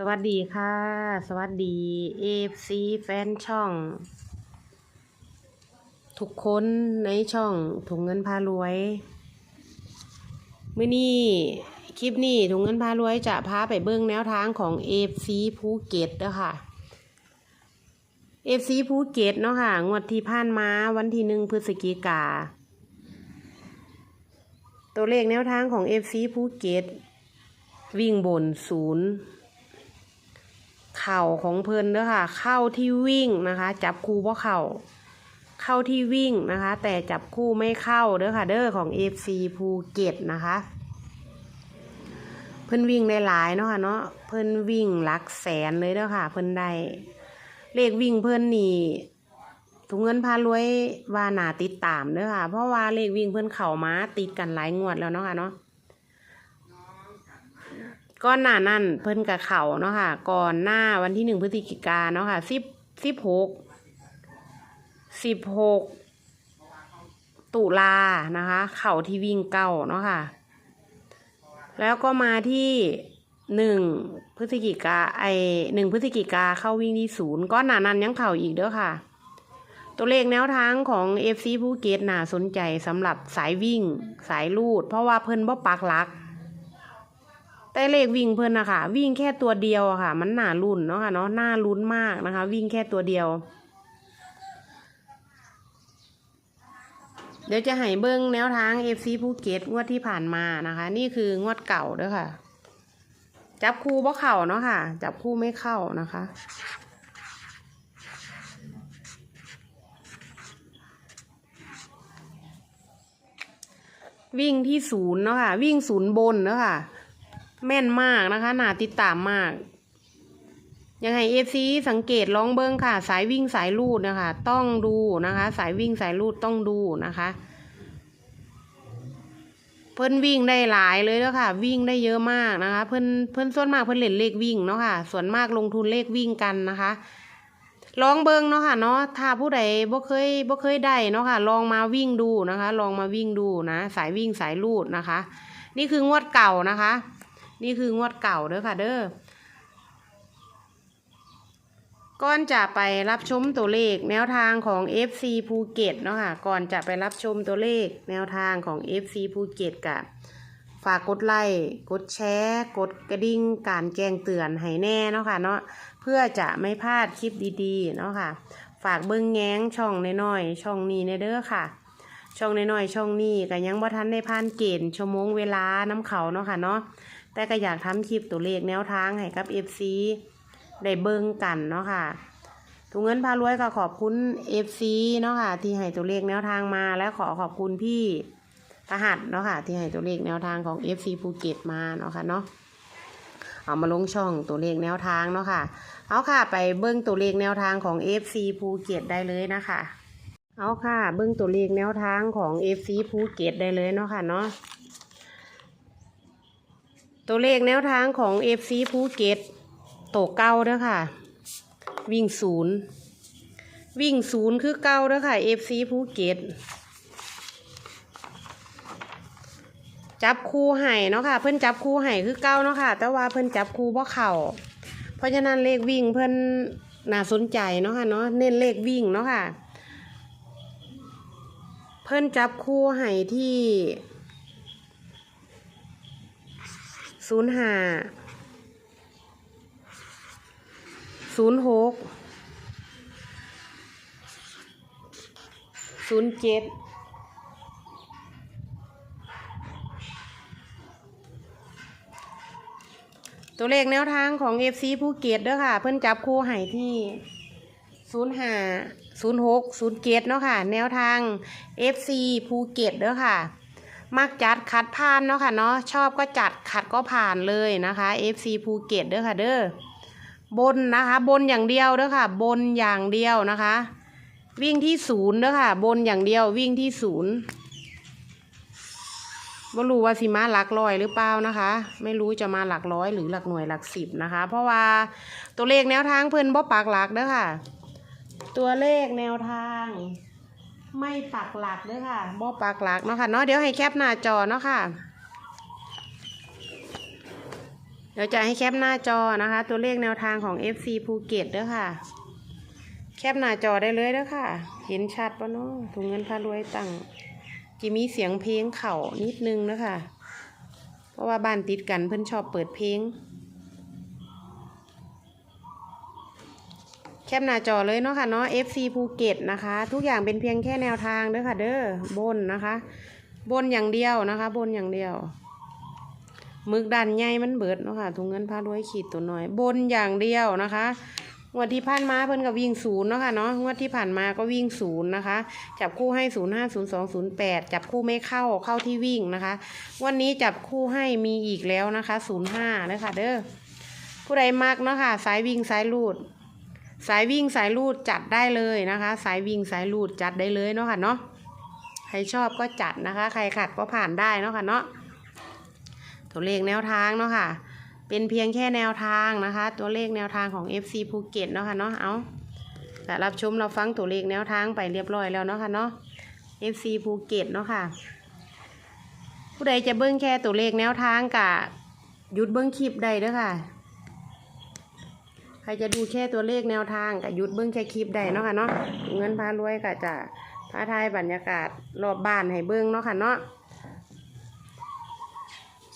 สวัสดีค่ะ สวัสดีเอฟซีแฟนช่อง ทุกคนในช่องถุงเงินพารวยมื่อนี้คลิปนี้ถุงเงินพารวยจะพาไปเบิ้องแนวทางของเอฟซีภูเก็ตเด้อค่ะเอฟซีภูเก็ตเนาะค่ะ งวดที่ผ่านมาวันที่หนึ่งพฤศจิกา ตัวเลขแนวทางของเอฟซีภูเก็ตวิ่งบนศูนย์ เข่าของเพิ่นเด้อค่ะ เข้าที่วิ่งนะคะ จับคู่เพราะเข่าเข้าที่วิ่งนะคะ แต่จับคู่ไม่เข้าเด้อค่ะ เด้อของ FC ภูเก็ตนะคะ เพิ่นวิ่งได้หลายเนาะค่ะเนาะเพิ่นวิ่งหลักแสนเลยเด้อค่ะ เพิ่นได้เลขวิ่งเพิ่นนี่ถุงเงินพารวยว่าหนาติดตามเด้อค่ะ เพราะว่าเลขวิ่งเพิ่นเข่ามาติดกันหลายงวดแล้วเนาะค่ะเนาะ ก่อนหน้านั่นเพิ่นกับเขาเนาะค่ะ ก่อนหน้าวันที่หนึ่งพฤศจิกาเนาะค่ะสิบสิบหกสิบหกตุลานะคะ เข่าที่วิ่งเก้าเนาะค่ะ แล้วก็มาที่หนึ่งพฤศจิกาไอหนึ่งพฤศจิกาเข้าวิ่งที่ศูนย์ก้อนหนานั้นยังเข่าอีกเด้อค่ะ ตัวเลขแนวทางของ FC ภูเก็ตน่าสนใจสำหรับสายวิ่งสายลูด เพราะว่าเพิ่นบ่ปักหลัก แต่เลขวิ่งเพิ่นนะคะวิ่งแค่ตัวเดียวอะค่ะ มันหนารุ่นเนาะค่ะเนาะหน้าลุ้นมากนะคะ วิ่งแค่ตัวเดียว เดี๋ยวจะให้เบิ้งแนวทาง FC ภูเก็ตงวดที่ผ่านมานะคะ นี่คืองวดเก่าด้อค่ะ จับคู่บ่เข่าเนาะค่ะ จับคู่ไม่เข้านะคะวิ่งที่ศูนย์เนาะค่ะ วิ่งศูนย์บนเนาะค่ะ แม่นมากนะคะหนาติดตามมาก ยังไงเอฟซีสังเกตลองเบิ้งค่ะ สายวิ่งสายลูดนะคะ ต้องดูนะคะ สายวิ่งสายลูดต้องดูนะคะ เพิ่นวิ่งได้หลายเลยแล้วค่ะ วิ่งได้เยอะมากนะคะ เพิ่นเพิ่นส่วนมากเพิ่นเล่นเลขวิ่งเนาะค่ะ ส่วนมากลงทุนเลขวิ่งกันนะคะลองเบิ้งเนาะค่ะเนาะถ้าผู้ใดบ่เคยบ่เคยได้เนาะค่ะ ลองมาวิ่งดูนะคะ ลองมาวิ่งดูนะ สายวิ่งสายลูดนะคะ นี่คืองวดเก่านะคะ นี่คืองวดเก่าเด้อค่ะเด้อก่อนจะไปรับชมตัวเลขแนวทางของ FC ภูเก็ตเนาะค่ะ ก่อนจะไปรับชมตัวเลขแนวทางของ FC ภูเก็ตกะฝากกดไลค์กดแชร์ กดกระดิ่งการแจ้งเตือนให้แน่เนาะค่ะเนาะเพื่อจะไม่พลาดคลิปดีๆเนาะค่ะ ฝากเบิ้งแง้งช่องน้อยๆช่องนี้ในเด้อค่ะ ช่องน้อยๆช่องนี้ก็ยังบ่ทันได้ผ่านเกณฑ์ชั่วโมงเวลาน้ำเขาเนาะค่ะเนาะ แต่ก็อยากทำคลิปตัวเลขแนวทางให้กับ FC ได้เบิ่งกันเนาะค่ะถุงเงินพารวยก็ขอบคุณ FC เนาะค่ะ ที่ให้ตัวเลขแนวทางมา และขอขอบคุณพี่รหัสเนาะค่ะ ที่ให้ตัวเลขแนวทางของ FC ภูเก็ตมาเนาะค่ะเนาะเอามาลงช่องตัวเลขแนวทางเนาะค่ะ เอาค่ะ ไปเบิ่งตัวเลขแนวทางของ FC ภูเก็ตได้เลยนะคะ เอาค่ะ เบิ่งตัวเลขแนวทางของ FC ภูเก็ตได้เลยเนาะค่ะเนาะ ตัวเลขแนวทางของ FC ภูเก็ตโตเก้าเด้อค่ะ วิ่งศูนย์วิ่งศูนย์คือเก้าเด้อค่ะ FC ภูเก็ตจับคู่ให้เนาะค่ะ เพิ่อนจับคู่ให้คือเก้าเนาะค่ะ แต่ว่าเพิ่อนจับคู่บ่เข่าเพราะฉะนั้นเลขวิ่งเพิ่อนน่าสนใจเนาะค่ะเนาะเน้นเลขวิ่งเนาะค่ะ เพิ่อนจับคู่ให้ที่ ศูนย์ห้าศูนย์หกศูนย์เจ็ดตัวเลขแนวทางของ FC ภูเก็ตเด้อค่ะ เพิ่นจับคู่ให้ที่ศูนย์ห้าศูนย์หกศูนย์เจ็ดเนาะค่ะ แนวทาง FC ภูเก็ตเด้อค่ะ มักจัดคัดผ่านเนาะค่ะเนาะชอบก็จัดขัดก็ผ่านเลยนะคะ FC ภูเก็ตเด้อค่ะเด้อบนนะคะ บนอย่างเดียวเด้อค่ะ บนอย่างเดียวนะคะ วิ่งที่ศูนย์เด้อค่ะ บนอย่างเดียววิ่งที่ศูนย์ไม่รู้ว่าสิมาหลักร้อยหรือเปล่านะคะ ไม่รู้จะมาหลักร้อยหรือหลักหน่วยหลักสิบนะคะ เพราะว่าตัวเลขแนวทางเพิ่นบ่ปักหลักเด้อค่ะ ตัวเลขแนวทาง ไม่ปักหลักเด้อค่ะบ่ปักหลักเนาะค่ะเนาะเดี๋ยวให้แคปหน้าจอเนาะค่ะ เดี๋ยวจะให้แคปหน้าจอนะคะ ตัวเลขแนวทางของ FC ภูเก็ตเด้อค่ะ แคปหน้าจอได้เลยเด้อค่ะ เห็นชัดปะเนาะถุงเงินพารวยตั้งจะมีเสียงเพลงเข่านิดนึงนะคะเพราะว่าบ้านติดกันเพิ่นชอบเปิดเพลง แคปหน้าจอเลยเนาะค่ะเนาะ FC ภูเก็ตนะคะ ทุกอย่างเป็นเพียงแค่แนวทางเด้อค่ะเด้อบนนะคะ บนอย่างเดียวนะคะ บนอย่างเดียวมึกดันใหญ่มันเบิดเนาะค่ะถุงเงินพารวยขีดตัวน้อย บนอย่างเดียวนะคะงวดที่ผ่านมาเพิ่นก็วิ่งศูนย์เนาะค่ะเนาะงวดที่ผ่านมาก็วิ่งศูนย์นะคะ จับคู่ให้ศูนย์ห้าศูนย์สองศูนย์แปดจับคู่ไม่เข้าเข้าที่วิ่งนะคะ วันนี้จับคู่ให้มีอีกแล้วนะคะศูนย์ห้าเลยค่ะเด้อผู้ใดมักเนาะค่ะ สายวิ่งสายลูด สายวิ่งสายลูดจัดได้เลยนะคะ สายวิ่งสายลูดจัดได้เลยเนาะค่ะเนาะใครชอบก็จัดนะคะ ใครขัดก็ผ่านได้เนาะค่ะเนาะตัวเลขแนวทางเนาะค่ะ เป็นเพียงแค่แนวทางนะคะ ตัวเลขแนวทางของ FC ภูเก็ตเนาะค่ะเนาะเอาแต่รับชมเราฟังตัวเลขแนวทางไปเรียบร้อยแล้วเนาะค่ะเนาะ FC ภูเก็ตเนาะค่ะ ผู้ใดจะเบิ้งแค่ตัวเลขแนวทางกะหยุดเบิ้งคลิปใดเด้อค่ะ ครจะดูแค่ตัวเลขแนวทางกับยุดเบิ้องแค่คลิปใดเนาะค่ะเนาะเงินพารวยก็จะท้าทายบรรยากาศรอบบ้านให้เบิ้องเนาะค่ะเนาะ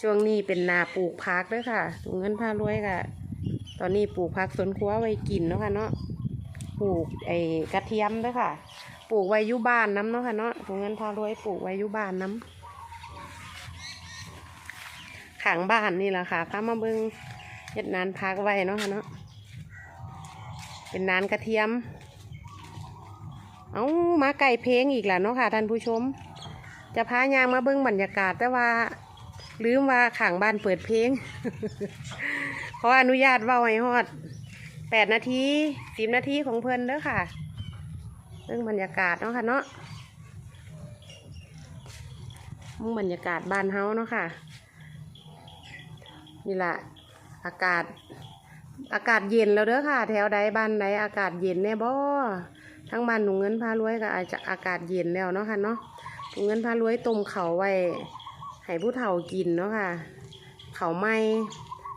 ช่วงนี้เป็นนาปลูกพักด้วยค่ะเงินพารวยค่ะตอนนี้ปลูกพักสวนครัวไว้กินเนาะค่ะเนาะปลูกไอ้กระเทียมด้วยค่ะ ปลูกไว้ยุบ้านน้ำเนาะค่ะเนาะเงินพารวยปลูกไว้ยุบ้านน้ำขังบ้านนี่แหละค่ะข้ามาเบิ้งเฮ็ดนานพักไว้เนาะค่ะเนาะ เป็นนานกระเทียม เอามาไก่เพลงอีกแล้วเนาะค่ะท่านผู้ชม จะพายางมาเบิ้งบรรยากาศแต่ว่าลืมว่าขังบ้านเปิดเพลง ขออนุญาตเว่าให้ฮอดแปดนาทีสิบนาทีของเพิ่อนเด้อค่ะ เรื่องบรรยากาศเนาะค่ะเนาะมุ่งบรรยากาศบ้านเฮาเนาะค่ะ นี่แหละอากาศ อากาศเย็นแล้วเด้อค่ะ แถวใดบ้านใดอากาศเย็นแน่บ่ทั้งบ้านหนุ่งเงินพารวยก็อาจจะอากาศเย็นแล้วเนาะค่ะเนาะหนุ่งเงินพารวยต้มเขาไว้ให้ผู้เฒ่ากินเนาะค่ะเขาไหม้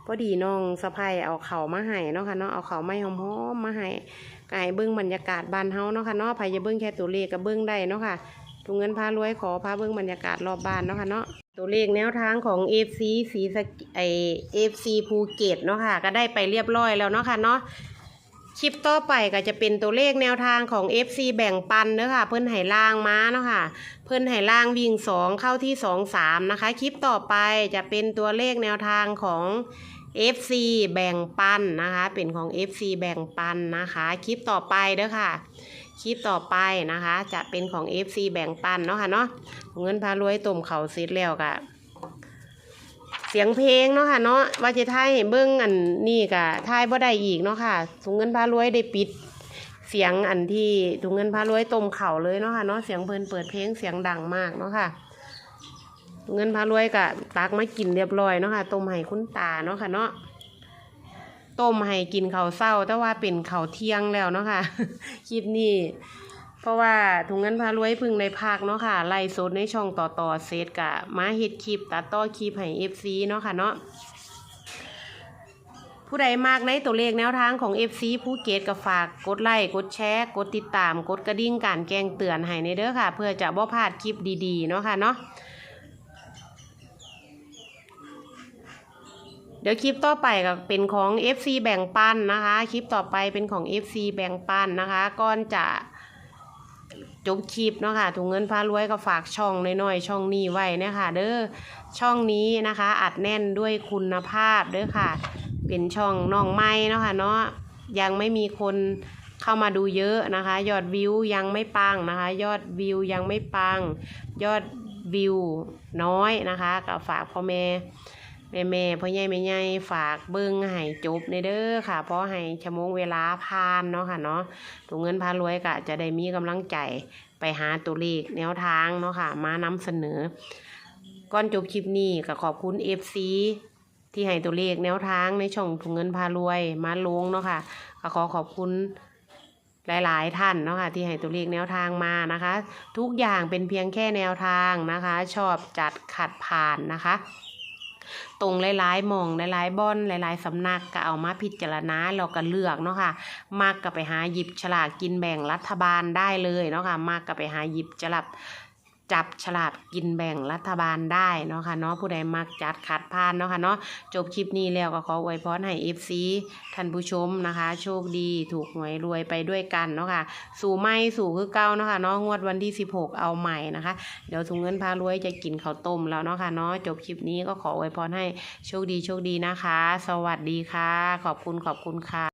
พอดีน้องสะพายเอาเขามาให้เนาะค่ะเนาะเอาเขาไหม้หอมๆมาให้ก็ให้เบิ้งบรรยากาศบ้านเฮาเนาะค่ะเนาะใครจะเบิ้งแค่ตัวเลขก็เบิ้งได้เนาะค่ะ ถุงเงินพารวยขอพาเบิ้งบรรยากาศรอบบ้านเนาะค่ะเนาะตัวเลขแนวทางของ FC สีสไอ FC ภูเก็ตเนาะค่ะ ก็ได้ไปเรียบร้อยแล้วเนาะค่ะเนาะคลิปต่อไปก็จะเป็นตัวเลขแนวทางของ FC แบ่งปันเนาะค่ะ เพิ่อนไห้ล่างม้าเนาะค่ะ เพิ่อนไห้ล่างวิ่งสองเข้าที่สองสามนะคะ คลิปต่อไปจะเป็นตัวเลขแนวทางของ FC แบ่งปันนะคะ เป็นของ FC แบ่งปันนะคะ คลิปต่อไปเด้อค่ะ คลิปต่อไปนะคะ จะเป็นของ FC แบ่งปันเนาะค่ะเนาะเงินพารวยต้มเขาวเสร็จแล้วกะเสียงเพลงเนาะค่ะเนาะว่าจะทายเบิ้งอันนี่กะทายบ่ได้อีกเนาะค่ะถุงเงินพารวยได้ปิด เสียงอันที่ถุงเงินพารวยต้มเข่าเลยเนาะค่ะเนาะเสียงเพลินเปิดเพลงเสียงดังมากเนาะค่ะเงินพารวยกะตักมากินเรียบร้อยเนาะค่ะต้มให้คุณตาเนาะค่ะเนาะ ต้มให้กินข้าวเศร้า แต่ว่าเป็นข้าวเที่ยงแล้วเนาะค่ะคลิปนี้ เพราะว่าถุงเงินพารวยพึ่งในภาคเนาะค่ะไล่สดในช่องต่อต่อเซตกะมาเฮ็ดคลิปตัดต่อคลิปให้ FC เนาะค่ะเนาะผู้ใดมากในตัวเลขแนวทางของ FC ภูเก็ตก็ฝากกดไลค์กดแชร์กดติดตาม กดกระดิ่งการแจ้งเตือนให้ในเด้อค่ะ เพื่อจะบ่พลาดคลิปดีๆ เนาะค่ะเนาะ เดี๋ยวคลิปต่อไปก็เป็นของ FC แบ่งปันนะคะ คลิปต่อไปเป็นของ FC แบ่งปันนะคะก่อนจะจบคลิปเนาะค่ะถุงเงินพารวยก็ฝากช่องน้อยๆช่องนี้ไว้นี่ยค่ะเด้อช่องนี้นะคะอัดแน่นด้วยคุณภาพเด้อค่ะ เป็นช่องน้องไม้เนาะค่ะเนาะยังไม่มีคนเข้ามาดูเยอะนะคะ ยอดวิวยังไม่ปังนะคะ ยอดวิวยังไม่ปัง ยอดวิวน้อยนะคะก็ฝากพ่อแม่ แม่แม่พ่อใหญ่แม่ใหญ่ฝากเบิ้งให้จบในเด้อค่ะ เพราะให้ชั่วโมงเวลาผ่านเนาะค่ะเนาะถุงเงินพารวยก็จะได้มีกำลังใจไปหาตัวเลขแนวทางเนาะค่ะ มานำเสนอ ก่อนจบคลิปนี้ก็ขอบคุณ FC ที่ให้ตัวเลขแนวทางในช่องถุงเงินพารวยมาลงเนาะค่ะก็ขอขอบคุณหลาย ๆ ท่านเนาะค่ะที่ให้ตัวเลขแนวทางมานะคะ ทุกอย่างเป็นเพียงแค่แนวทางนะคะ ชอบจัดขัดผ่านนะคะ ตรงหลายๆมองหลายๆบ่อนหลายๆสำนักก็เอามาพิจารณาแล้วก็เลือกเนาะค่ะมากก็ไปหาหยิบฉลากกินแบ่งรัฐบาลได้เลยเนาะค่ะมากก็ไปหาหยิบฉลาก จับฉลากกินแบ่งรัฐบาลได้เนาะค่ะเนาะผู้ใดมักจัดคัดพานเนาะค่ะเนาะจบคลิปนี้แล้วก็ขออวยพรให้ FC ท่านผู้ชมนะคะ โชคดีถูกหวยรวยไปด้วยกันเนาะค่ะ สู่ไม่สู่คือเก้าเนาะค่ะเนาะงวดวันที่ 16 เอาใหม่นะคะ เดี๋ยวถุงเงินพารวยจะกินข้าวต้มแล้วเนาะค่ะเนาะจบคลิปนี้ก็ขออวยพรให้โชคดีโชคดีนะคะ สวัสดีค่ะ ขอบคุณขอบคุณค่ะ